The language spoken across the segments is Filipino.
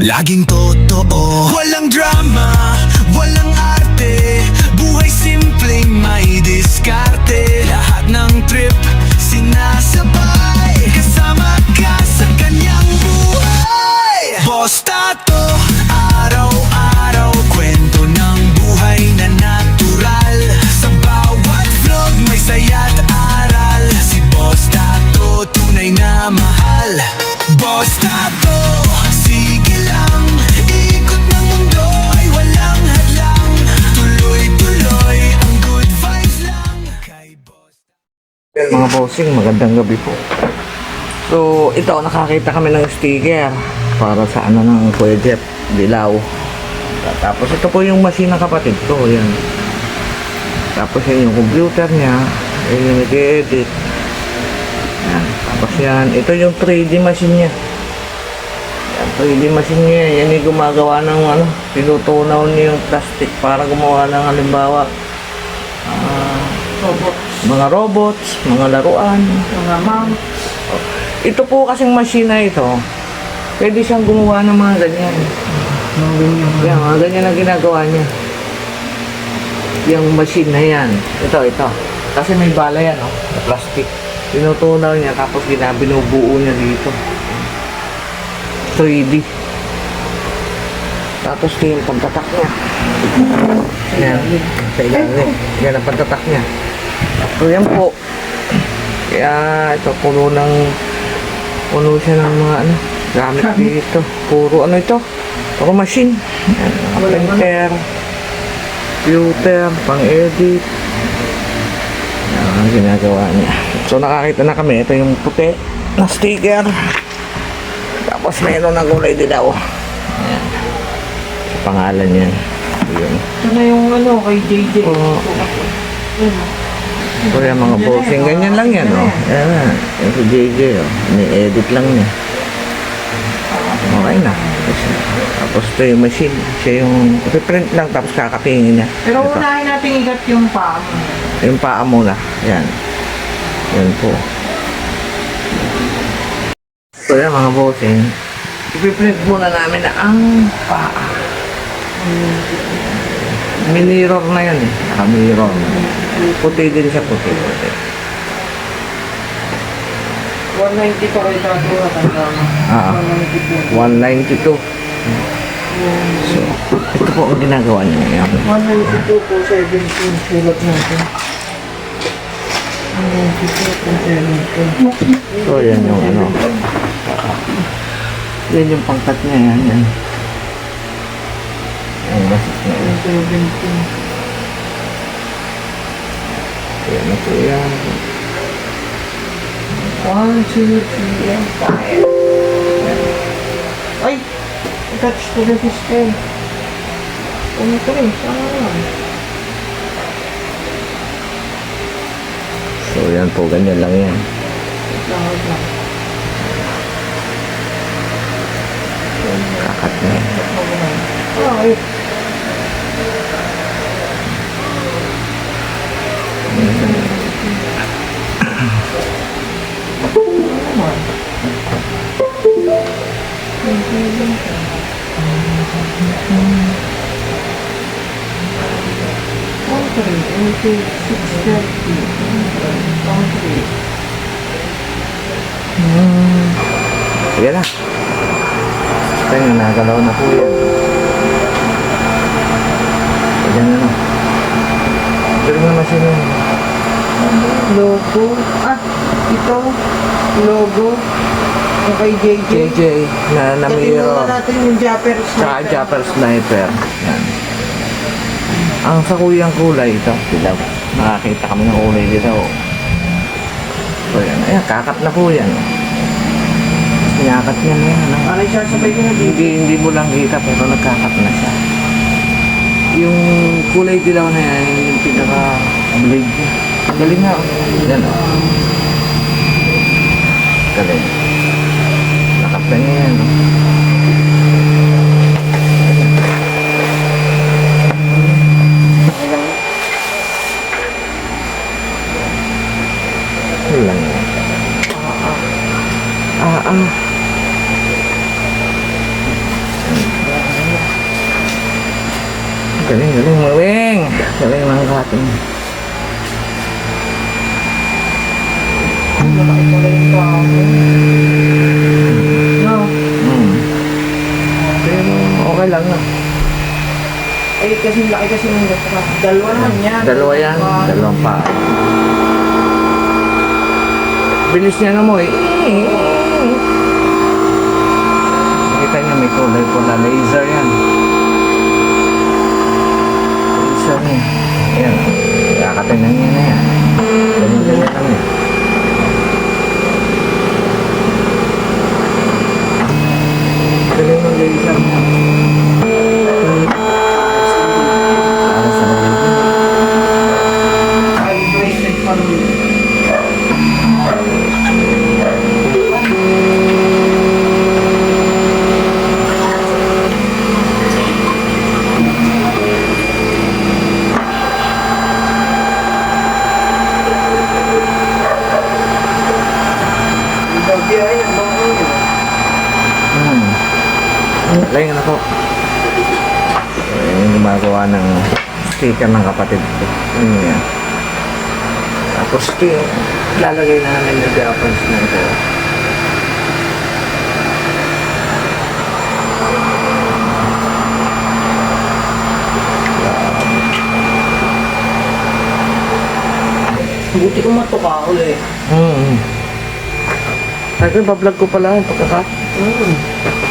Laging totoo. Walang drama, bossing, magandang gabi po. So, ito, nakakita kami ng sticker para sa ano ng Kuya Jeff, Dilaw. Tapos ito po yung machine ng kapatid ko, yan. Tapos yan yung computer niya, yan yung nag-edit. Yan. Tapos yan, ito yung 3D machine niya. Yan, 3D machine niya, yan yung gumagawa ng ano, pinutunaw niya yung plastic para gumawa ng halimbawa, ah, mga robots, mga laruan, mga mount. Ito po kasing machine na ito, pwede siyang gumawa ng mga ganyan. Mga ganyan. Yan, mga ganyan ang ginagawa niya. Yung machine na yan. Ito, ito. Kasi may bala yan, oh, na plastic. Tinutunaw niya, tapos ginabinubuo niya dito. 3D. Tapos yung pagtatak niya. Yan. Sa ilalim. Yan ang pagtatak niya. So yan po. Kaya ito puno ng puno siya ng mga ano gamit dito. Puro ano ito? Puro machine. Yan, printer, computer, pang-edit. Yan ang ginagawa niya. So nakakita na kami. Ito yung puti na sticker. Tapos mayroon na gulay dilaw. Yan. Sa pangalan yan. Yun. Ito na yung ano kay JJ. So yung mga bossing, ganyan lang yan, oh. Yan na. Yung si JJ, oh. Ni-edit lang niya. Okay na. Tapos, ito yung machine. Siya yung print lang tapos kakatingin niya. Pero Ito. unahin natin igat yung paa mo. Yung paa muna. Yan. Yan po. So yan mga bossing. Ipiprint muna namin na ang paa. Minirror na yan eh. Naka-mirror. Puti din siya puti. puti. 190 pa kayo tato tanda mo. Ah. 190 po. 192. So, ito po ang ginagawa niya ngayon. 192 po 17 sulat natin. 192 po 17. So, yan yung ano. Yan yung pangkat niya. Yan. Yan, basit niya. 17. Yan na po yan. 1, 2, 3, and 5. Ay! Attach to the system. Ano ito rin? Saan? So, yan po. Ganyan lang yan. Tawag lang. Kakat na yan. Okay. Country, into 630. Country. Sige na. Yung nagalaw na po yan. Ayan na na. Galing na machine yun. Logo. Ah, ito. Logo. Yung kay JJ. JJ na na Kasi mirror. muna natin yung Japper Tsaka Japper Sniper. Yan. Ang sa kuyang kulay ito, dilaw. Nakakita kami ng kulay dilaw. So yan, ayan, kakat na po yan. Sinakat niya na yan. ano? Para siya sabay ko na dito. Hindi, hindi mo lang kita pero nagkakat na siya. Yung kulay dilaw na yan, yun yung pinaka blade niya. Galing na. Yan o. Galing. Lakap na niya yan. Oh. Lang. Ah, ah. Galing, galing, galing. Galing ng ating. Tao. No. Hmm. Pero okay lang na. Eh, kasi laki kasi ng gata. Dalawa naman yan. Dalawa yan. Pa- Dalawang pa. Bilis niya na mo eh. Nakita niya may kulay pula. Laser yan. Laser niya. Yan. Kakatinan niya na yan. Ganyan ganyan lang yan. Galing ng laser niya. Para sa laser. Calibrated pa rin. Babiyahe ng bangko yun. Hmm. Lain ako. Yung gumagawa ng sticker ng kapatid ko. Yun yan. Tapos ito lalagay na namin yung Japanese na ito. Buti ko matuka uli. Hmm. Sabi ko, bablog ko pala yung pagkaka. Mm.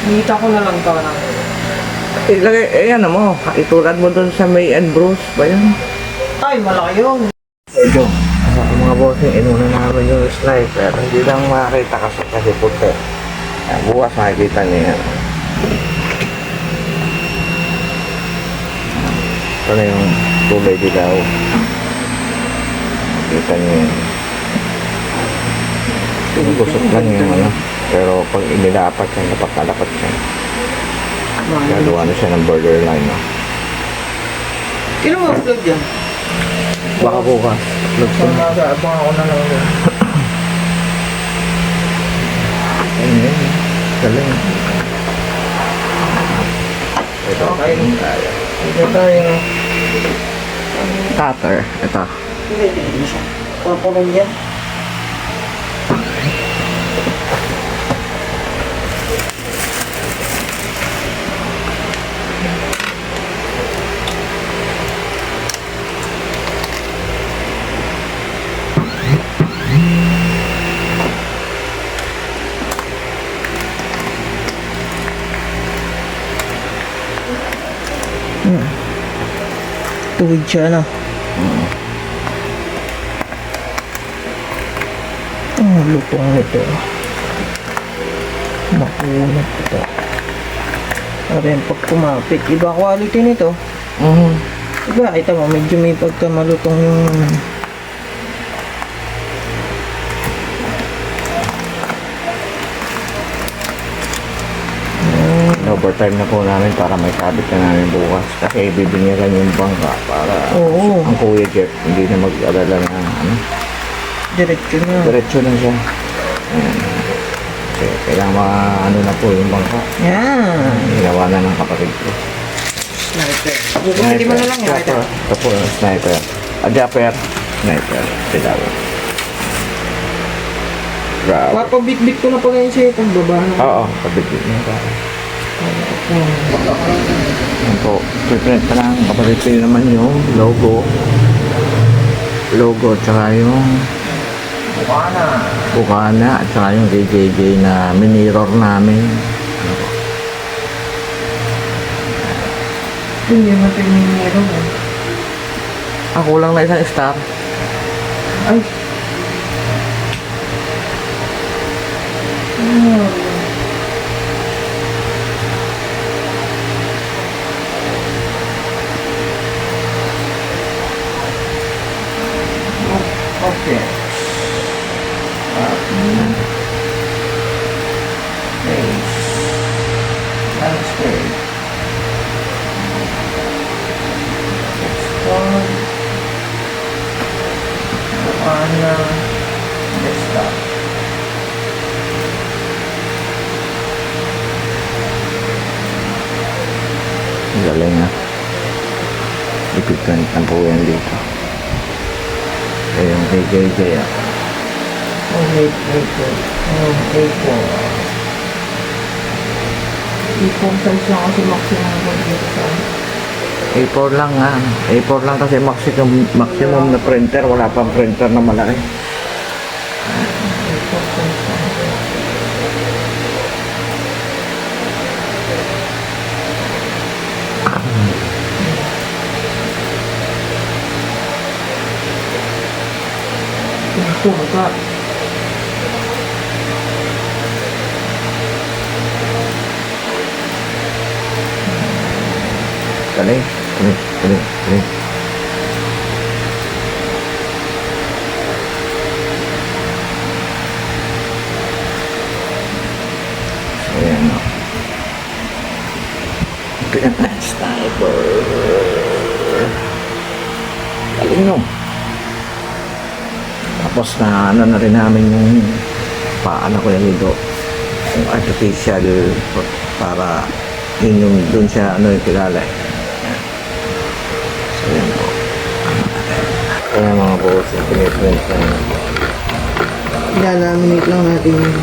Kita ko na lang to ng Ilagay, eh ano mo, itulad mo doon sa May and Bruce ba yan? Ay, malaki yun. Medyo. Uh, mga bossing, inuna namin yung sniper. Hindi lang makakita kasi kasi puti. Uh, bukas makikita niya yan. Ito na yung kulay dilaw. Makikita niya yan. Gusot lang yung ano. Pero pag inilapat siya, napakalapat siya. Gagawa na siya ng borderline. No? Kino mo upload yan? Baka bukas. Look So, nag-aabang ako na lang yun. Ayun yun. Galing. Ito. Okay. Hindi tayo. Cutter. Ito. Hindi, hindi siya. Purple yan. Tuwid siya na. Ang lutong nito. Makunat ito. Arin, pag kumapit, iba quality nito. Mhm. Diba, kita mo, medyo may pagka malutong yung... Overtime na po namin para may kabit na namin bukas. Kasi bibinyagan yung bangka para Oo, ang Kuya Jeff hindi na mag-alala na ano. diretso na. Diretso na siya. Ayan. Kasi kailangan mga ano na po yung bangka. Yan. Ginawa na ng kapatid ko. Sniper. Bubuti mo na lang yan. Sniper. Ito po sniper. Adapper. Sniper. Silaw. Grabe. Papabit-bit ko na pa ngayon sa'yo kung baba na. Oo, kabigit niya pa. Yan po. Print pa lang. Ko yun naman yung logo. Logo, tsaka yung Baba na. bukana, at saka yung KJJ na minirror namin. Hindi mo pinimiro mo. Ako lang na isang star. Ay. Hmm. and expand. Expand. Bukaan ng. Galing na. I-click na po yan dito. Ayun, kay kay ah. kaya. Oh, wait, wait, wait. Oh, wait, wait. Ipong size lang kasi maximum ko dito sa ano. A4 lang ah. A4 lang kasi maximum, maximum na printer. Wala pang printer na malaki. Ipong size lang. Ka. Galing. Galing. Galing. Galing. Ayan o. Pinaka sniper. Galing no. Tapos na ano na rin namin yung paano ko yung dito. Yung artificial para yun yung dun siya ano yung kilala eh. So yan po. Kaya mga boss, yung piniprint na Ilalaminate lang natin yun.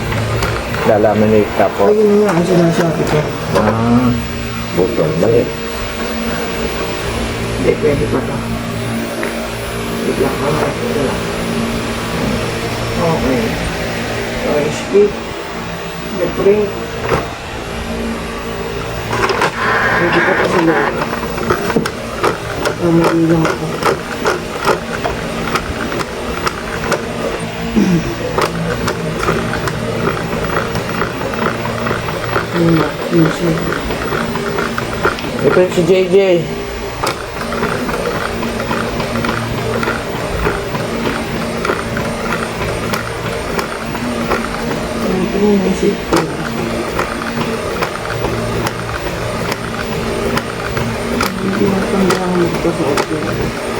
lalaminate tapos Ayun nga ang sinasabi ko. ah, button balik. Hindi, pwede pa to. Mamaya. Ito lang. Okay. So, speed. The print. Pwede pa pa sila. Mamali lang ako. Yun na, yun siya. Ito si JJ. Hindi na kailangan magpasuot yun.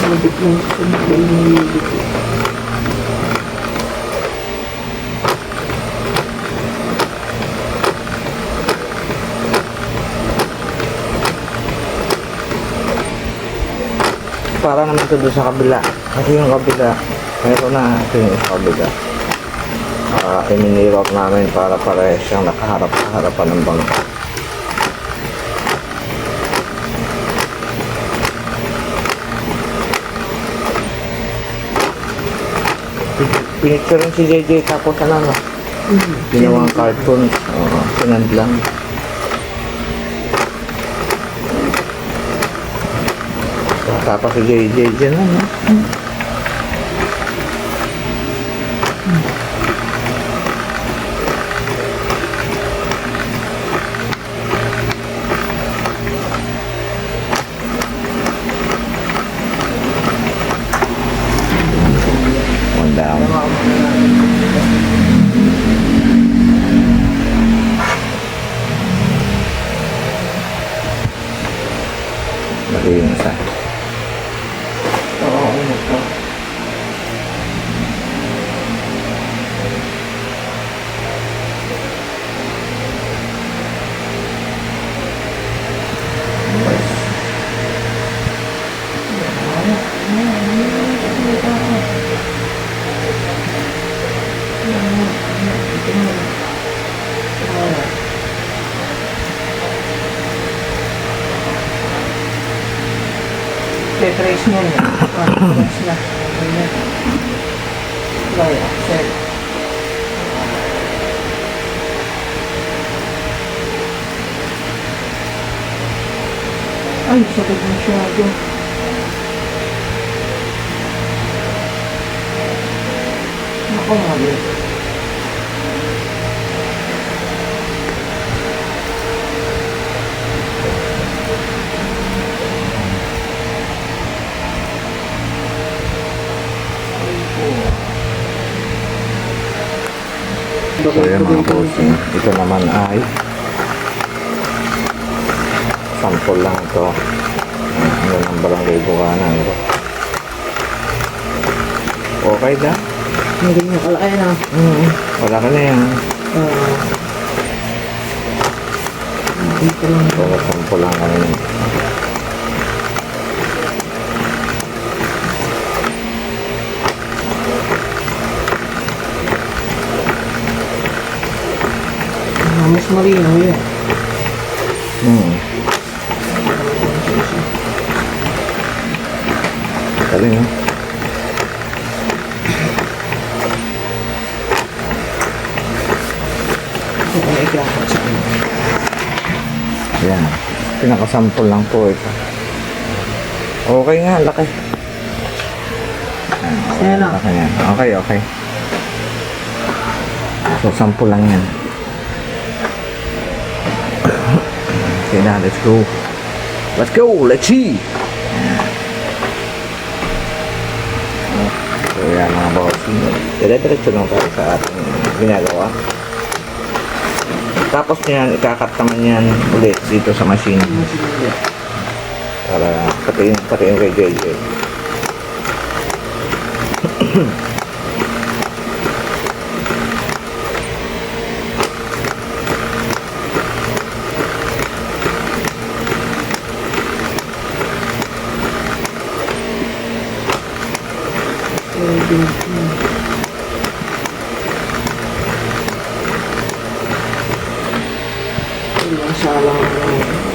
Para naman ito doon sa kabila. Kasi yung kabila, meron na ito yung kabila. Uh, iminirot namin para parehas siyang nakaharap sa harapan ng bangka. Pinicture rin si JJ tapos ano no? Ginawang cartoon. Oo, sinand lang. Tapos si JJ dyan ano? Tetrace niya niya. Tetrace na. Ayan. Fly axel. Ay, sakit masyado. Ako mali. So yan mga bossing. Eh. Ito naman ay sample lang ito. Ano ng barangay bukanan ito. Okay na? Ang galing yung kalakay na. Ah. Mm, mm-hmm. wala ka na yan. Oo. Uh, sample lang kami. Mas malinaw yan. Hmm. Galing, ha? Ito kung ikakat sa. Yan. Pinakasample lang po ito. Okay nga, laki. Yan na. Laki yan. Okay, okay. So, sample lang yan. Okay na, let's go. Let's go, let's see. So, yan mga bossing. Dire-diretso lang tayo sa ating ginagawa. Tapos yan, ikakat naman yan ulit dito sa machine. Para pati yung, pati yung kay. Masala nga lang.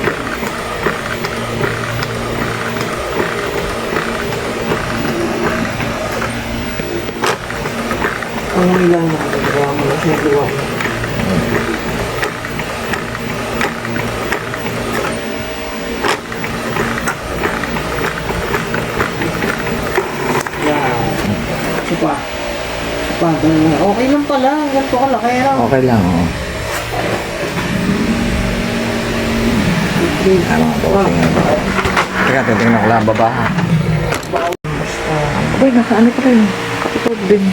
Ang ilan na nagawa mo na siya gawa mo. Yan. Supa. Supa. ganun. Okay lang pala. Ganito kalaki lang. Okay lang, oh. Ano po, tingnan ko. Teka, titingnan ko lang ang baba. Abay, nakaano pa rin. Kapitod din.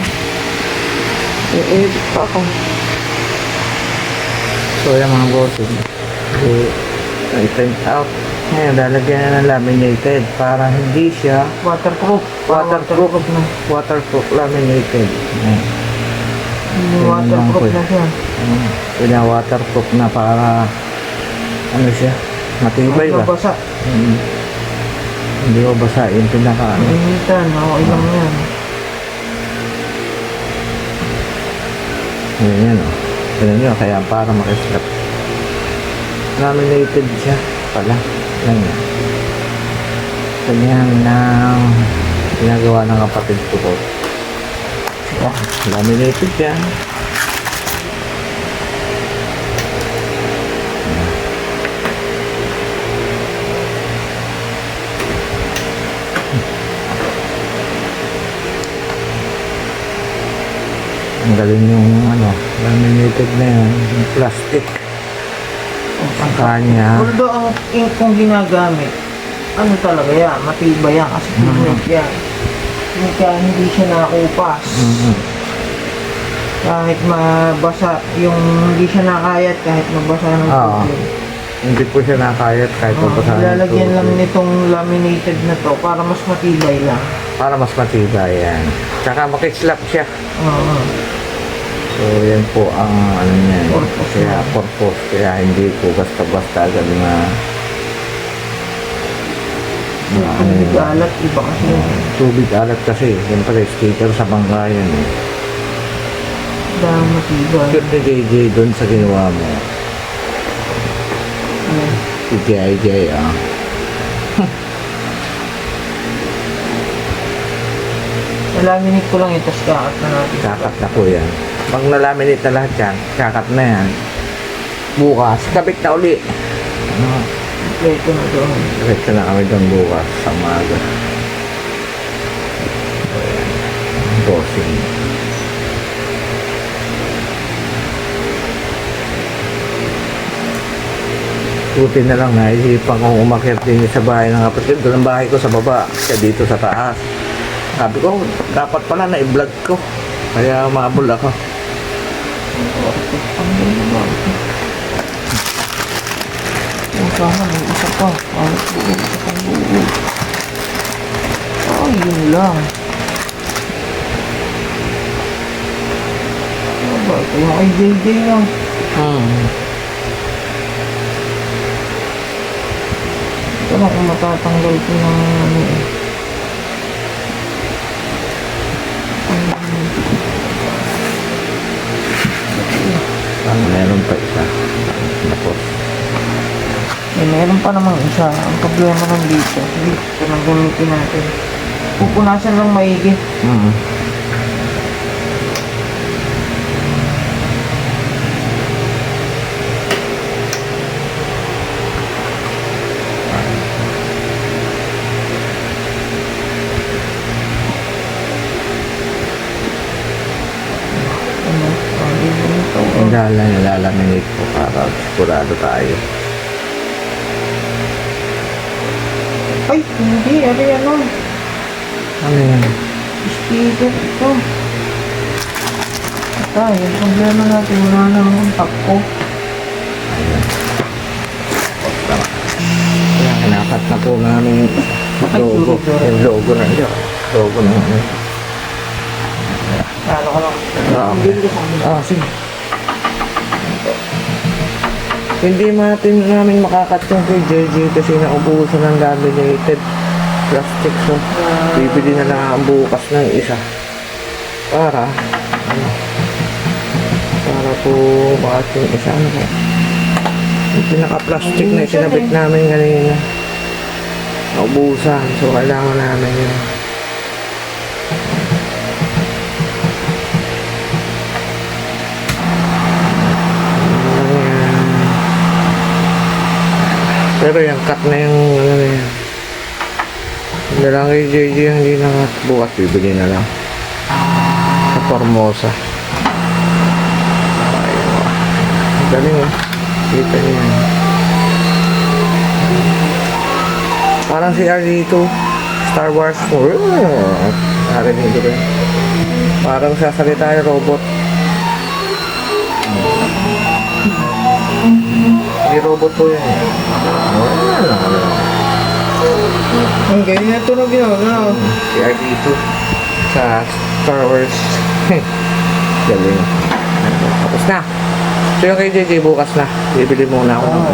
I-edit pa ako. So, yan mga bossing. So, i-print out. Ngayon, lalagyan na ng laminated para hindi siya Waterproof. waterproof na. Waterproof laminated. Ayan. Hindi Yun lang waterproof po eh. na siya. Ano, pina-waterproof na para ano siya, matibay ba? Mabasa. Mm. Hindi ko basa yung pinaka ano. Initan. Okay lang yan. Yan yan o. Tignan nyo, kaya para makislap. Laminated siya pala. Yan yan. Ganyan na ginagawa ng kapatid ko to. Oh, laminated siya. Ang galing yung ano, laminated na yan, yung plastic. Ang kanya. Although ang ink kung ginagamit, ano talaga yan, matibay yan kasi Mm-hmm. pigment yan. Hindi Kaya hindi siya nakupas. Mhm. Kahit mabasa, yung hindi siya nakayat kahit mabasa ng Oo. tubig. Hindi po siya nakayat kahit Oo, papasahan Ilalagyan lang nitong laminated na to para mas matibay lang. Para mas matibay yan. Tsaka makislap siya. Oo. So yan po ang ano niya. Purpose Kaya niya. purpose. Kaya hindi po basta-basta agad na ano Kung yun. alat, iba kasi yung Tubig alat kasi. Siyempre sticker sa bangka yan eh. dahil matibay. Sure ni JJ doon sa ginawa mo. Ayan. Si JJ ah. Nalaminate ko lang ito, tapos kakat na natin. Kakat na po yan. Pag nalaminate na lahat yan, kakat na yan. Bukas, kabit na uli. Ano? Ito na doon. Diretso na kami doon bukas sa umaga. Bossing. Buti na lang naisipan kong umakyat din sa bahay ng kapatid. Doon ang bahay ko sa baba, siya dito sa taas. Sabi ko, dapat pala na i-vlog ko. Kaya umabol ako. Ang sana may isa pa. Ay, buo, isa pang buo. Ay, yun lang. Ano ba? Ito yung kay JJ lang. Hmm. lang kung matatanggal ko ng ano eh. Ah, meron pa isa. Tapos, Eh, meron pa namang isa. Ang problema lang dito. Hindi, ito lang gamitin natin. Pupunasan lang maigi. mm Ano? Oh, di ba ito? Ang lala, nilalaminate po para sigurado tayo. Ay, hindi. Ano yan o? Ano yan? Speaker ito. Ito, yung problema natin. Wala na akong takpo. Kaya kinakat na po yung Ay, logo. Yung logo na yun. Logo na yun. Lalo ko lang. Ah. Ah, sige. Hindi natin namin makakat yung kay JJ kasi naubusan ng laminated plastic. So, bibili na lang ang bukas ng isa. Para, ano, para po bakit yung isa, ano po. Yung pinaka-plastic na isinabit namin kanina. Naubusan. So, kailangan namin yun. Pero yung cut na yung ano na yan. Hindi lang kay JJ yung hindi na cut. Bukas bibili na lang. Sa Formosa. Ayun. galing oh. Kita niyo yan. Parang si R2. Star Wars 4. Narinig ko rin. Parang sasalita yung robot. Hindi robot po yan eh. Ang ganyan ito na ginagawa. Si R2 sa Star Wars. Galing. Tapos na. So yung kay JJ bukas na. Bibili muna ako. Naman